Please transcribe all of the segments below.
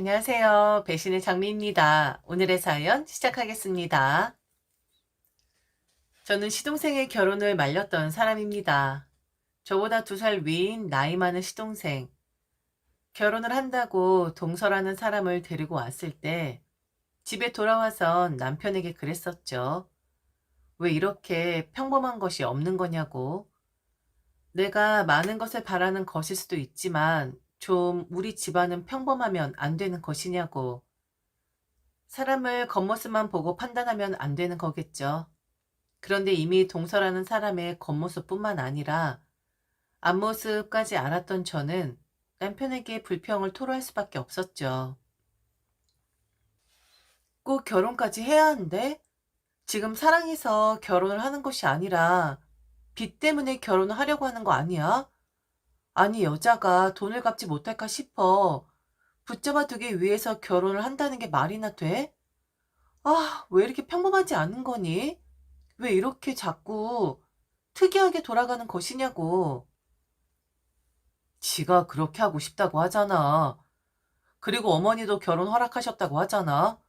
안녕하세요. 배신의 장미입니다. 오늘의 사연 시작하겠습니다. 저는 시동생의 결혼을 말렸던 사람입니다. 저보다 두 살 위인 나이 많은 시동생. 결혼을 한다고 동서라는 사람을 데리고 왔을 때 집에 돌아와선 남편에게 그랬었죠. 왜 이렇게 평범한 것이 없는 거냐고. 내가 많은 것을 바라는 것일 수도 있지만 좀 우리 집안은 평범하면 안 되는 것이냐고. 사람을 겉모습만 보고 판단하면 안 되는 거겠죠. 그런데 이미 동서라는 사람의 겉모습뿐만 아니라 앞모습까지 알았던 저는 남편에게 불평을 토로할 수밖에 없었죠. 꼭 결혼까지 해야 하는데? 지금 사랑해서 결혼을 하는 것이 아니라 빚 때문에 결혼을 하려고 하는 거 아니야? 아니, 여자가 돈을 갚지 못할까 싶어. 붙잡아 두기 위해서 결혼을 한다는 게 말이나 돼? 아, 왜 이렇게 평범하지 않은 거니? 왜 이렇게 자꾸 특이하게 돌아가는 것이냐고. 지가 그렇게 하고 싶다고 하잖아. 그리고 어머니도 결혼 허락하셨다고 하잖아.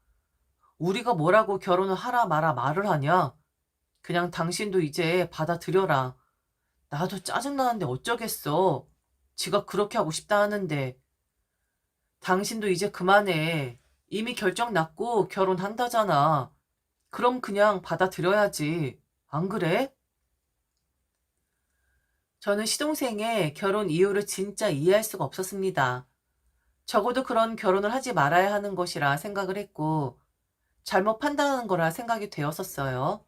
우리가 뭐라고 결혼을 하라 마라 말을 하냐? 그냥 당신도 이제 받아들여라. 나도 짜증나는데 어쩌겠어. 지가 그렇게 하고 싶다 하는데. 당신도 이제 그만해. 이미 결정 났고 결혼한다잖아. 그럼 그냥 받아들여야지. 안 그래? 저는 시동생의 결혼 이유를 진짜 이해할 수가 없었습니다. 적어도 그런 결혼을 하지 말아야 하는 것이라 생각을 했고, 잘못 판단하는 거라 생각이 되었었어요.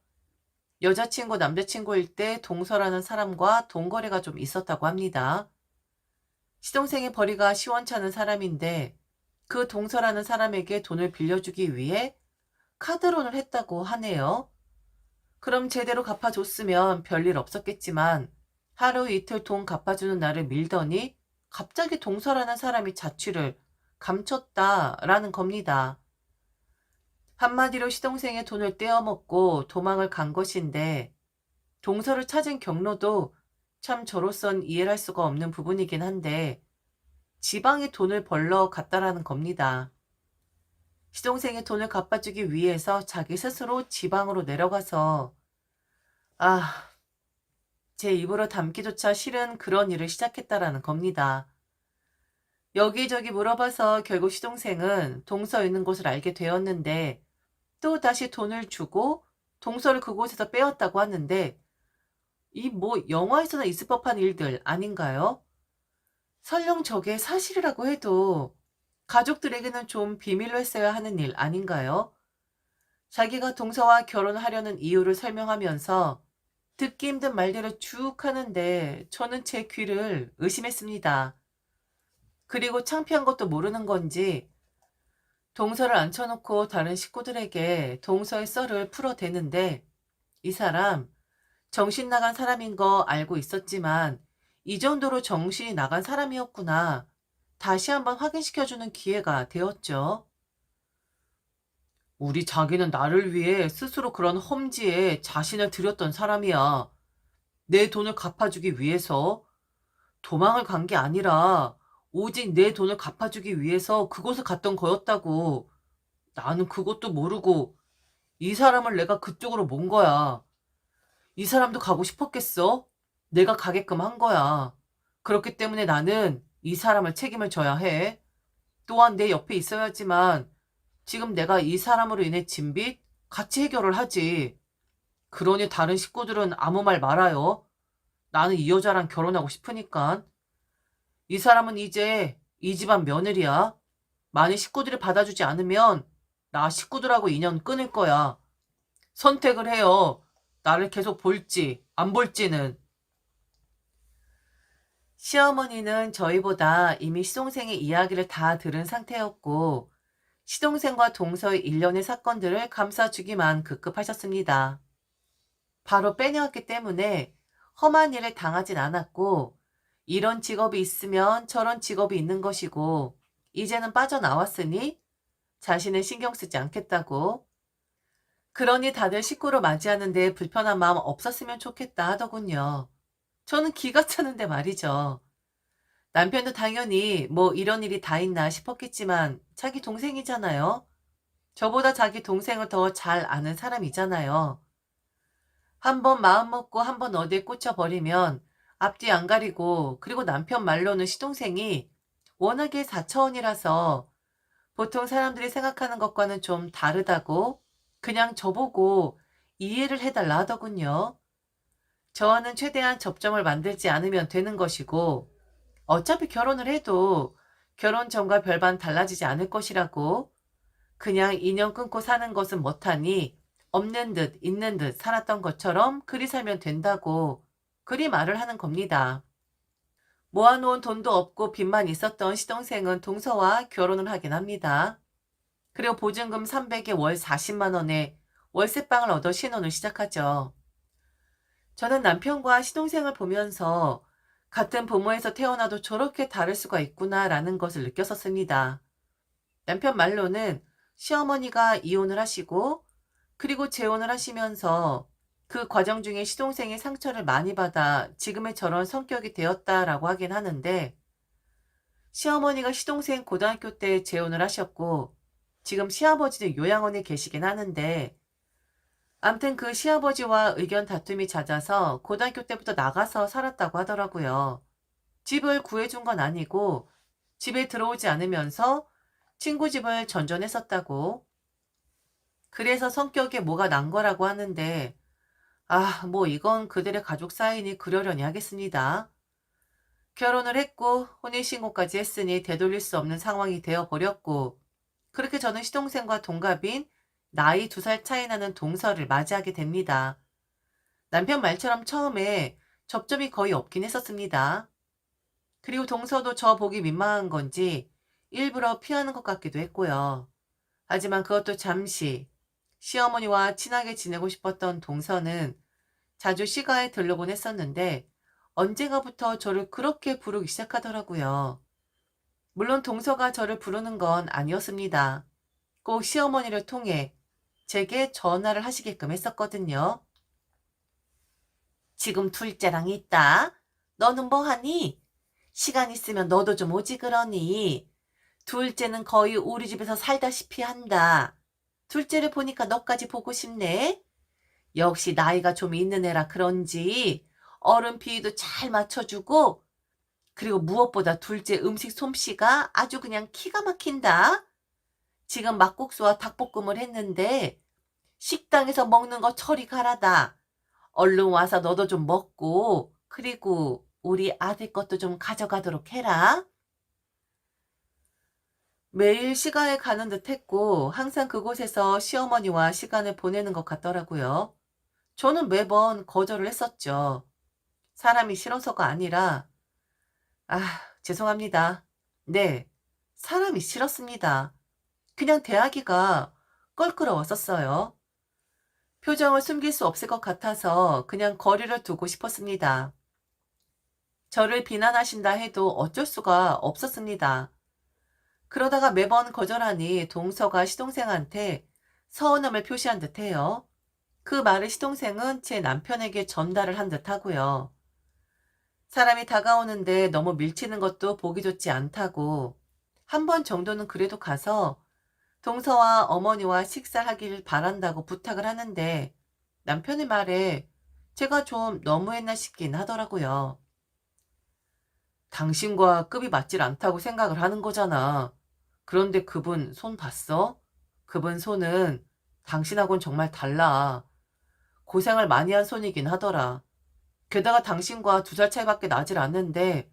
여자친구, 남자친구일 때 동서라는 사람과 동거래가 좀 있었다고 합니다. 시동생의 벌이가 시원찮은 사람인데 그 동서라는 사람에게 돈을 빌려주기 위해 카드론을 했다고 하네요. 그럼 제대로 갚아줬으면 별일 없었겠지만 하루 이틀 돈 갚아주는 날을 밀더니 갑자기 동서라는 사람이 자취를 감췄다라는 겁니다. 한마디로 시동생의 돈을 떼어먹고 도망을 간 것인데 동서를 찾은 경로도 참 저로선 이해를 할 수가 없는 부분이긴 한데 지방에 돈을 벌러 갔다라는 겁니다. 시동생의 돈을 갚아주기 위해서 자기 스스로 지방으로 내려가서 아, 제 입으로 담기조차 싫은 그런 일을 시작했다라는 겁니다. 여기저기 물어봐서 결국 시동생은 동서 있는 곳을 알게 되었는데 또 다시 돈을 주고 동서를 그곳에서 빼었다고 하는데 이 뭐 영화에서나 있을 법한 일들 아닌가요? 설령 저게 사실이라고 해도 가족들에게는 좀 비밀로 했어야 하는 일 아닌가요? 자기가 동서와 결혼하려는 이유를 설명하면서 듣기 힘든 말들을 쭉 하는데 저는 제 귀를 의심했습니다. 그리고 창피한 것도 모르는 건지 동서를 앉혀놓고 다른 식구들에게 동서의 썰을 풀어대는데 이 사람 정신 나간 사람인 거 알고 있었지만 이 정도로 정신이 나간 사람이었구나. 다시 한번 확인시켜주는 기회가 되었죠. 우리 자기는 나를 위해 스스로 그런 험지에 자신을 들였던 사람이야. 내 돈을 갚아주기 위해서 도망을 간 게 아니라 오직 내 돈을 갚아주기 위해서 그곳을 갔던 거였다고. 나는 그것도 모르고 이 사람을 내가 그쪽으로 몬 거야. 이 사람도 가고 싶었겠어? 내가 가게끔 한 거야. 그렇기 때문에 나는 이 사람을 책임을 져야 해. 또한 내 옆에 있어야지만 지금 내가 이 사람으로 인해 진빚 같이 해결을 하지. 그러니 다른 식구들은 아무 말 말아요. 나는 이 여자랑 결혼하고 싶으니까. 이 사람은 이제 이 집안 며느리야. 만약 식구들이 받아주지 않으면 나 식구들하고 인연 끊을 거야. 선택을 해요. 나를 계속 볼지 안 볼지는. 시어머니는 저희보다 이미 시동생의 이야기를 다 들은 상태였고 시동생과 동서의 일련의 사건들을 감싸주기만 급급하셨습니다. 바로 빼내왔기 때문에 험한 일을 당하진 않았고 이런 직업이 있으면 저런 직업이 있는 것이고 이제는 빠져나왔으니 자신을 신경 쓰지 않겠다고 그러니 다들 식구로 맞이하는데 불편한 마음 없었으면 좋겠다 하더군요. 저는 기가 차는데 말이죠. 남편도 당연히 뭐 이런 일이 다 있나 싶었겠지만 자기 동생이잖아요. 저보다 자기 동생을 더 잘 아는 사람이잖아요. 한번 마음 먹고 한 번 어디에 꽂혀버리면 앞뒤 안 가리고 그리고 남편 말로는 시동생이 워낙에 4차원이라서 보통 사람들이 생각하는 것과는 좀 다르다고 그냥 저보고 이해를 해달라 하더군요. 저와는 최대한 접점을 만들지 않으면 되는 것이고 어차피 결혼을 해도 결혼 전과 별반 달라지지 않을 것이라고 그냥 인연 끊고 사는 것은 못하니 없는 듯 있는 듯 살았던 것처럼 그리 살면 된다고 그리 말을 하는 겁니다. 모아놓은 돈도 없고 빚만 있었던 시동생은 동서와 결혼을 하긴 합니다. 그리고 보증금 300에 월 40만 원에 월세방을 얻어 신혼을 시작하죠. 저는 남편과 시동생을 보면서 같은 부모에서 태어나도 저렇게 다를 수가 있구나라는 것을 느꼈었습니다. 남편 말로는 시어머니가 이혼을 하시고 그리고 재혼을 하시면서 그 과정 중에 시동생이 상처를 많이 받아 지금의 저런 성격이 되었다라고 하긴 하는데 시어머니가 시동생 고등학교 때 재혼을 하셨고 지금 시아버지도 요양원에 계시긴 하는데 암튼 그 시아버지와 의견 다툼이 잦아서 고등학교 때부터 나가서 살았다고 하더라고요. 집을 구해준 건 아니고 집에 들어오지 않으면서 친구 집을 전전했었다고. 그래서 성격에 뭐가 난 거라고 하는데 아, 뭐 이건 그들의 가족 사이니 그러려니 하겠습니다. 결혼을 했고 혼인신고까지 했으니 되돌릴 수 없는 상황이 되어버렸고 그렇게 저는 시동생과 동갑인 나이 두 살 차이 나는 동서를 맞이하게 됩니다. 남편 말처럼 처음에 접점이 거의 없긴 했었습니다. 그리고 동서도 저 보기 민망한 건지 일부러 피하는 것 같기도 했고요. 하지만 그것도 잠시 시어머니와 친하게 지내고 싶었던 동서는 자주 시가에 들르곤 했었는데 언젠가부터 저를 그렇게 부르기 시작하더라고요. 물론 동서가 저를 부르는 건 아니었습니다. 꼭 시어머니를 통해 제게 전화를 하시게끔 했었거든요. 지금 둘째랑 있다. 너는 뭐 하니? 시간 있으면 너도 좀 오지 그러니. 둘째는 거의 우리 집에서 살다시피 한다. 둘째를 보니까 너까지 보고 싶네. 역시 나이가 좀 있는 애라 그런지 어른 비위도 잘 맞춰주고 그리고 무엇보다 둘째 음식 솜씨가 아주 그냥 기가 막힌다. 지금 막국수와 닭볶음을 했는데 식당에서 먹는 거 처리 가라다. 얼른 와서 너도 좀 먹고 그리고 우리 아들 것도 좀 가져가도록 해라. 매일 시간에 가는 듯 했고 항상 그곳에서 시어머니와 시간을 보내는 것 같더라고요. 저는 매번 거절을 했었죠. 사람이 싫어서가 아니라 아, 죄송합니다. 네, 사람이 싫었습니다. 그냥 대하기가 껄끄러웠었어요. 표정을 숨길 수 없을 것 같아서 그냥 거리를 두고 싶었습니다. 저를 비난하신다 해도 어쩔 수가 없었습니다. 그러다가 매번 거절하니 동서가 시동생한테 서운함을 표시한 듯해요. 그 말을 시동생은 제 남편에게 전달을 한 듯하고요. 사람이 다가오는데 너무 밀치는 것도 보기 좋지 않다고 한 번 정도는 그래도 가서 동서와 어머니와 식사하길 바란다고 부탁을 하는데 남편의 말에 제가 좀 너무했나 싶긴 하더라고요. 당신과 급이 맞질 않다고 생각을 하는 거잖아. 그런데 그분 손 봤어? 그분 손은 당신하고는 정말 달라. 고생을 많이 한 손이긴 하더라. 게다가 당신과 두 살 차이밖에 나질 않는데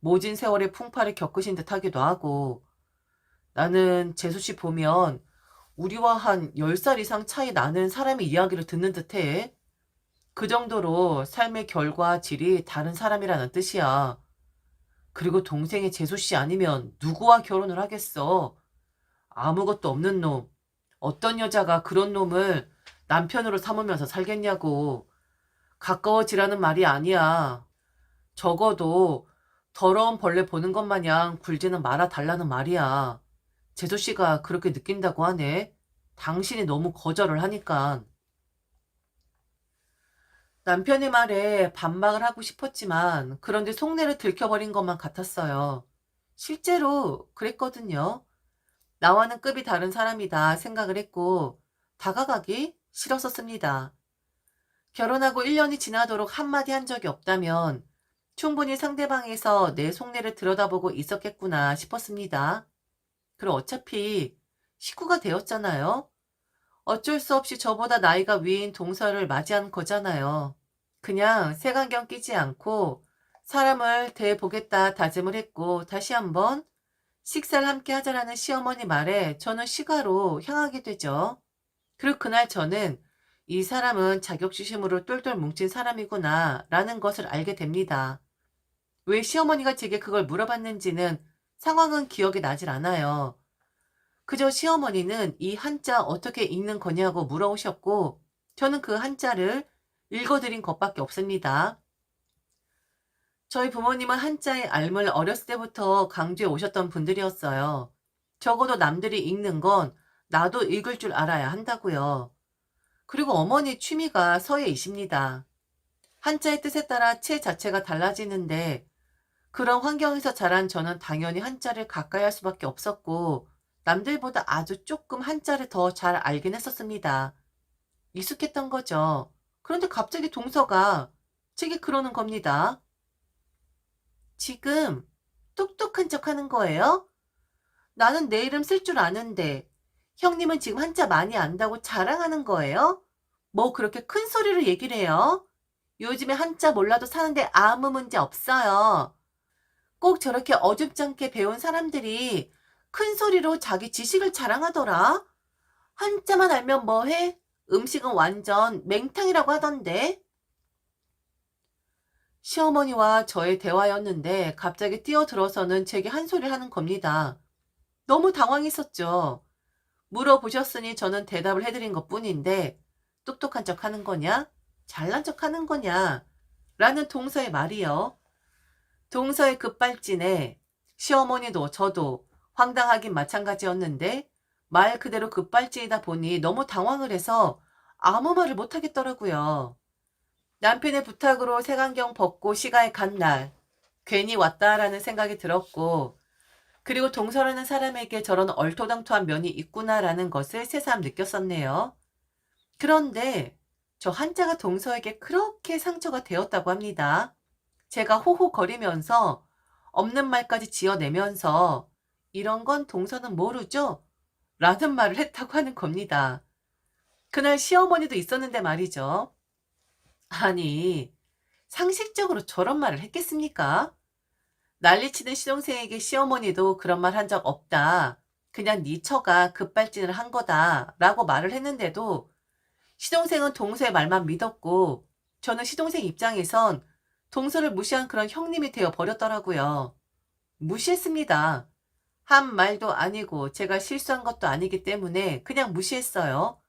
모진 세월의 풍파를 겪으신 듯 하기도 하고 나는 재수 씨 보면 우리와 한 10살 이상 차이 나는 사람의 이야기를 듣는 듯해. 그 정도로 삶의 결과 질이 다른 사람이라는 뜻이야. 그리고 동생의 재수 씨 아니면 누구와 결혼을 하겠어? 아무것도 없는 놈. 어떤 여자가 그런 놈을 남편으로 삼으면서 살겠냐고. 가까워지라는 말이 아니야. 적어도 더러운 벌레 보는 것 마냥 굴지는 말아 달라는 말이야. 재수 씨가 그렇게 느낀다고 하네. 당신이 너무 거절을 하니까. 남편의 말에 반박을 하고 싶었지만 그런데 속내를 들켜버린 것만 같았어요. 실제로 그랬거든요. 나와는 급이 다른 사람이다 생각을 했고 다가가기 싫었었습니다. 결혼하고 1년이 지나도록 한마디 한 적이 없다면 충분히 상대방에서 내 속내를 들여다보고 있었겠구나 싶었습니다. 그리고 어차피 식구가 되었잖아요. 어쩔 수 없이 저보다 나이가 위인 동서를 맞이한 거잖아요. 그냥 색안경 끼지 않고 사람을 대해보겠다 다짐을 했고 다시 한번 식사를 함께 하자라는 시어머니 말에 저는 시가로 향하게 되죠. 그리고 그날 저는 이 사람은 자격지심으로 똘똘 뭉친 사람이구나 라는 것을 알게 됩니다. 왜 시어머니가 제게 그걸 물어봤는지는 상황은 기억이 나질 않아요. 그저 시어머니는 이 한자 어떻게 읽는 거냐고 물어오셨고 저는 그 한자를 읽어드린 것밖에 없습니다. 저희 부모님은 한자의 알을 어렸을 때부터 강조해 오셨던 분들이었어요. 적어도 남들이 읽는 건 나도 읽을 줄 알아야 한다고요. 그리고 어머니 취미가 서예이십니다. 한자의 뜻에 따라 체 자체가 달라지는데 그런 환경에서 자란 저는 당연히 한자를 가까이 할 수밖에 없었고 남들보다 아주 조금 한자를 더 잘 알긴 했었습니다. 익숙했던 거죠. 그런데 갑자기 동서가 제게 그러는 겁니다. 지금 똑똑한 척 하는 거예요? 나는 내 이름 쓸 줄 아는데 형님은 지금 한자 많이 안다고 자랑하는 거예요? 뭐 그렇게 큰 소리로 얘기를 해요? 요즘에 한자 몰라도 사는데 아무 문제 없어요. 꼭 저렇게 어줍잖게 배운 사람들이 큰 소리로 자기 지식을 자랑하더라. 한자만 알면 뭐해? 음식은 완전 맹탕이라고 하던데. 시어머니와 저의 대화였는데 갑자기 뛰어들어서는 제게 한 소리 하는 겁니다. 너무 당황했었죠. 물어보셨으니 저는 대답을 해드린 것 뿐인데 똑똑한 척 하는 거냐? 잘난 척 하는 거냐? 라는 동서의 말이요. 동서의 급발진에 시어머니도 저도 황당하긴 마찬가지였는데 말 그대로 급발진이다 보니 너무 당황을 해서 아무 말을 못하겠더라고요. 남편의 부탁으로 색안경 벗고 시가에 간 날 괜히 왔다라는 생각이 들었고 그리고 동서라는 사람에게 저런 얼토당토한 면이 있구나라는 것을 새삼 느꼈었네요. 그런데 저 한자가 동서에게 그렇게 상처가 되었다고 합니다. 제가 호호거리면서 없는 말까지 지어내면서 이런 건 동서는 모르죠? 라는 말을 했다고 하는 겁니다. 그날 시어머니도 있었는데 말이죠. 아니, 상식적으로 저런 말을 했겠습니까? 난리치는 시동생에게 시어머니도 그런 말 한 적 없다. 그냥 네 처가 급발진을 한 거다. 라고 말을 했는데도 시동생은 동서의 말만 믿었고 저는 시동생 입장에선 동서를 무시한 그런 형님이 되어 버렸더라고요. 무시했습니다. 한 말도 아니고 제가 실수한 것도 아니기 때문에 그냥 무시했어요.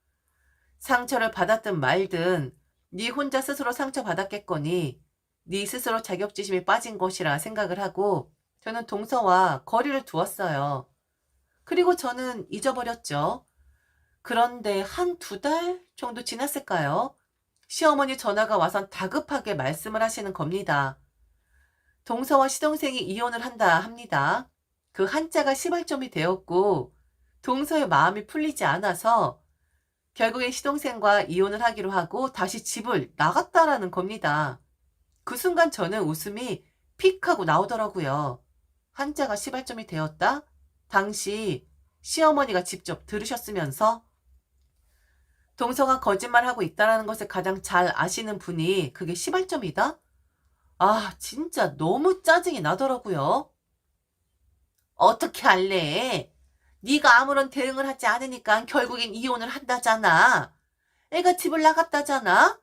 상처를 받았든 말든 네 혼자 스스로 상처 받았겠거니 네 스스로 자격지심이 빠진 것이라 생각을 하고 저는 동서와 거리를 두었어요. 그리고 저는 잊어버렸죠. 그런데 한 두 달 정도 지났을까요? 시어머니 전화가 와선 다급하게 말씀을 하시는 겁니다. 동서와 시동생이 이혼을 한다 합니다. 그 한자가 시발점이 되었고 동서의 마음이 풀리지 않아서 결국엔 시동생과 이혼을 하기로 하고 다시 집을 나갔다라는 겁니다. 그 순간 저는 웃음이 픽 하고 나오더라고요. 한자가 시발점이 되었다? 당시 시어머니가 직접 들으셨으면서 동서가 거짓말하고 있다라는 것을 가장 잘 아시는 분이 그게 시발점이다? 아, 진짜 너무 짜증이 나더라고요. 어떻게 할래? 네가 아무런 대응을 하지 않으니까 결국엔 이혼을 한다잖아. 애가 집을 나갔다잖아.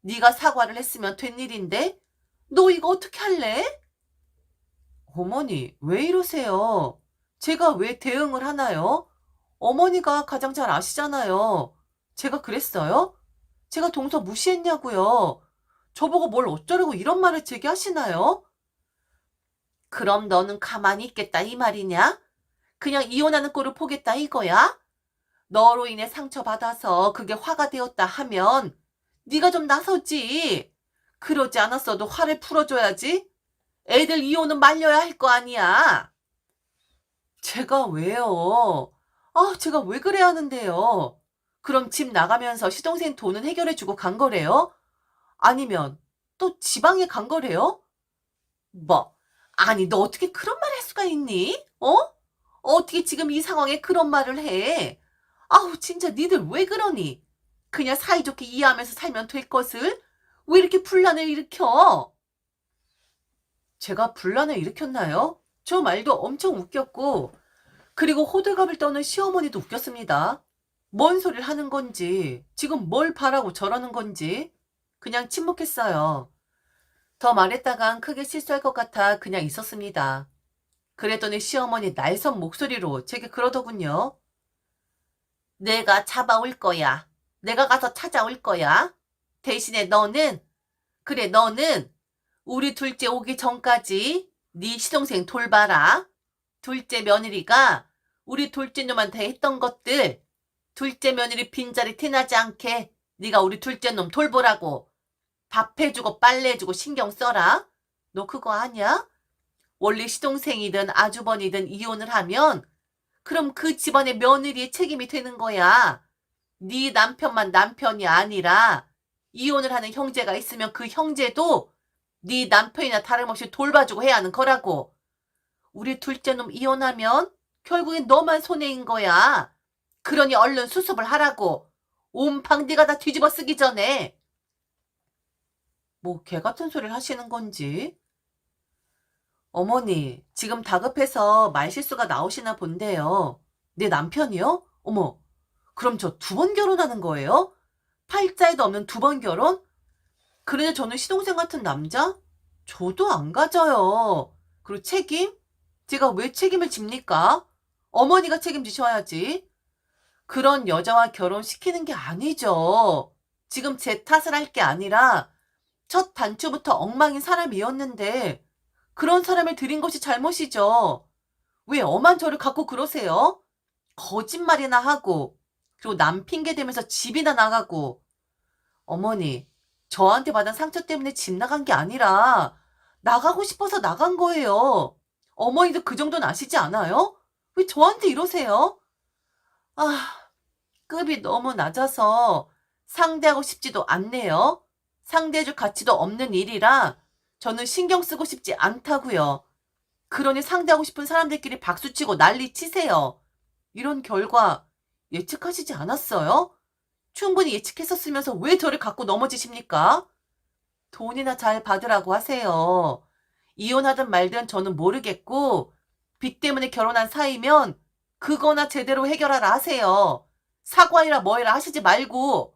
네가 사과를 했으면 된 일인데 너 이거 어떻게 할래? 어머니, 왜 이러세요? 제가 왜 대응을 하나요? 어머니가 가장 잘 아시잖아요. 제가 그랬어요? 제가 동서 무시했냐고요. 저보고 뭘 어쩌려고 이런 말을 제게 하시나요? 그럼 너는 가만히 있겠다 이 말이냐? 그냥 이혼하는 꼴을 보겠다 이거야? 너로 인해 상처받아서 그게 화가 되었다 하면 네가 좀 나서지. 그러지 않았어도 화를 풀어줘야지. 애들 이혼은 말려야 할 거 아니야. 제가 왜요? 아, 제가 왜 그래야 하는데요? 그럼 집 나가면서 시동생 돈은 해결해주고 간 거래요? 아니면 또 지방에 간 거래요? 뭐, 아니, 너 어떻게 그런 말 할 수가 있니? 어? 어떻게 지금 이 상황에 그런 말을 해? 아우, 진짜 니들 왜 그러니? 그냥 사이좋게 이해하면서 살면 될 것을? 왜 이렇게 분란을 일으켜? 제가 분란을 일으켰나요? 저 말도 엄청 웃겼고, 그리고 호들갑을 떠는 시어머니도 웃겼습니다. 뭔 소리를 하는 건지, 지금 뭘 바라고 저러는 건지, 그냥 침묵했어요. 더 말했다간 크게 실수할 것 같아 그냥 있었습니다. 그랬더니 시어머니 날선 목소리로 제게 그러더군요. 내가 잡아올 거야. 내가 가서 찾아올 거야. 대신에 너는, 그래, 너는 우리 둘째 오기 전까지 네 시동생 돌봐라. 둘째 며느리가 우리 둘째 놈한테 했던 것들, 둘째 며느리 빈자리 티나지 않게 네가 우리 둘째 놈 돌보라고. 밥 해주고 빨래 해주고 신경 써라. 너 그거 아냐? 원래 시동생이든 아주버니든 이혼을 하면 그럼 그 집안의 며느리의 책임이 되는 거야. 네 남편만 남편이 아니라 이혼을 하는 형제가 있으면 그 형제도 네 남편이나 다름없이 돌봐주고 해야 하는 거라고. 우리 둘째 놈 이혼하면 결국엔 너만 손해인 거야. 그러니 얼른 수습을 하라고. 온 방디가 다 뒤집어 쓰기 전에. 뭐 개 같은 소리를 하시는 건지. 어머니, 지금 다급해서 말실수가 나오시나 본데요. 내 남편이요? 어머, 그럼 저 두 번 결혼하는 거예요? 팔자에도 없는 두 번 결혼? 그런데 저는 시동생 같은 남자? 저도 안 가져요. 그리고 책임? 제가 왜 책임을 집니까? 어머니가 책임지셔야지. 그런 여자와 결혼시키는 게 아니죠. 지금 제 탓을 할 게 아니라 첫 단추부터 엉망인 사람이었는데 그런 사람을 들인 것이 잘못이죠. 왜 엄한 저를 갖고 그러세요? 거짓말이나 하고 그리고 남 핑계 대면서 집이나 나가고 어머니 저한테 받은 상처 때문에 집 나간 게 아니라 나가고 싶어서 나간 거예요. 어머니도 그 정도는 아시지 않아요? 왜 저한테 이러세요? 아, 급이 너무 낮아서 상대하고 싶지도 않네요. 상대해줄 가치도 없는 일이라 저는 신경 쓰고 싶지 않다고요. 그러니 상대하고 싶은 사람들끼리 박수치고 난리 치세요. 이런 결과 예측하시지 않았어요? 충분히 예측했었으면서 왜 저를 갖고 넘어지십니까? 돈이나 잘 받으라고 하세요. 이혼하든 말든 저는 모르겠고 빚 때문에 결혼한 사이면 그거나 제대로 해결하라 하세요. 사과이라 뭐이라 하시지 말고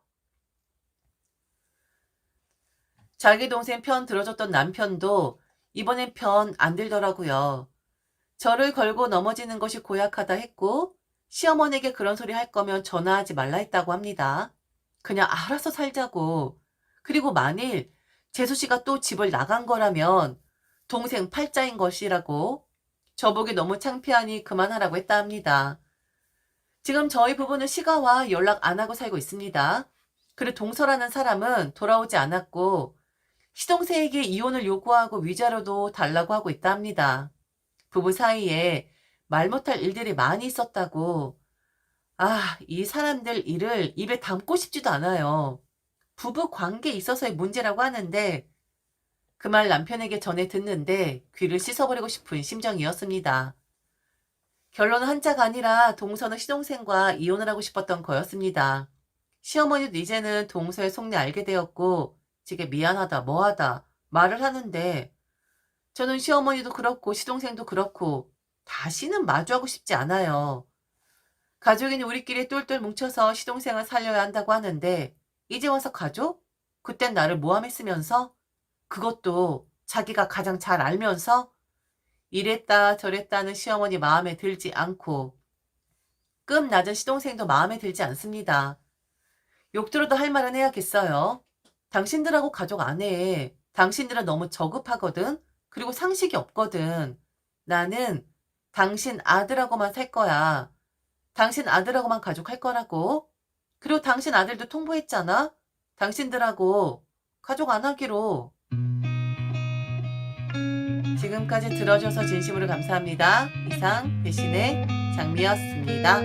자기 동생 편 들어줬던 남편도 이번엔 편 안 들더라고요. 저를 걸고 넘어지는 것이 고약하다 했고 시어머니에게 그런 소리 할 거면 전화하지 말라 했다고 합니다. 그냥 알아서 살자고. 그리고 만일 재수 씨가 또 집을 나간 거라면 동생 팔자인 것이라고 저보기 너무 창피하니 그만하라고 했다 합니다. 지금 저희 부부는 시가와 연락 안 하고 살고 있습니다. 그리고 동서라는 사람은 돌아오지 않았고 시동생에게 이혼을 요구하고 위자료도 달라고 하고 있다 합니다. 부부 사이에 말 못할 일들이 많이 있었다고. 아, 이 사람들 일을 입에 담고 싶지도 않아요. 부부 관계에 있어서의 문제라고 하는데 그 말 남편에게 전해 듣는데 귀를 씻어버리고 싶은 심정이었습니다. 결론은 한자가 아니라 동서는 시동생과 이혼을 하고 싶었던 거였습니다. 시어머니도 이제는 동서의 속내 알게 되었고 되게 미안하다 뭐하다 말을 하는데 저는 시어머니도 그렇고 시동생도 그렇고 다시는 마주하고 싶지 않아요. 가족이니 우리끼리 똘똘 뭉쳐서 시동생을 살려야 한다고 하는데 이제 와서 가족? 그땐 나를 모함했으면서 그것도 자기가 가장 잘 알면서 이랬다 저랬다는 시어머니 마음에 들지 않고 끔 낮은 시동생도 마음에 들지 않습니다. 욕 들어도 할 말은 해야겠어요. 당신들하고 가족 안 해. 당신들은 너무 저급하거든. 그리고 상식이 없거든. 나는 당신 아들하고만 살 거야. 당신 아들하고만 가족할 거라고. 그리고 당신 아들도 통보했잖아. 당신들하고 가족 안 하기로. 지금까지 들어줘서 진심으로 감사합니다. 이상 대신에 장미였습니다.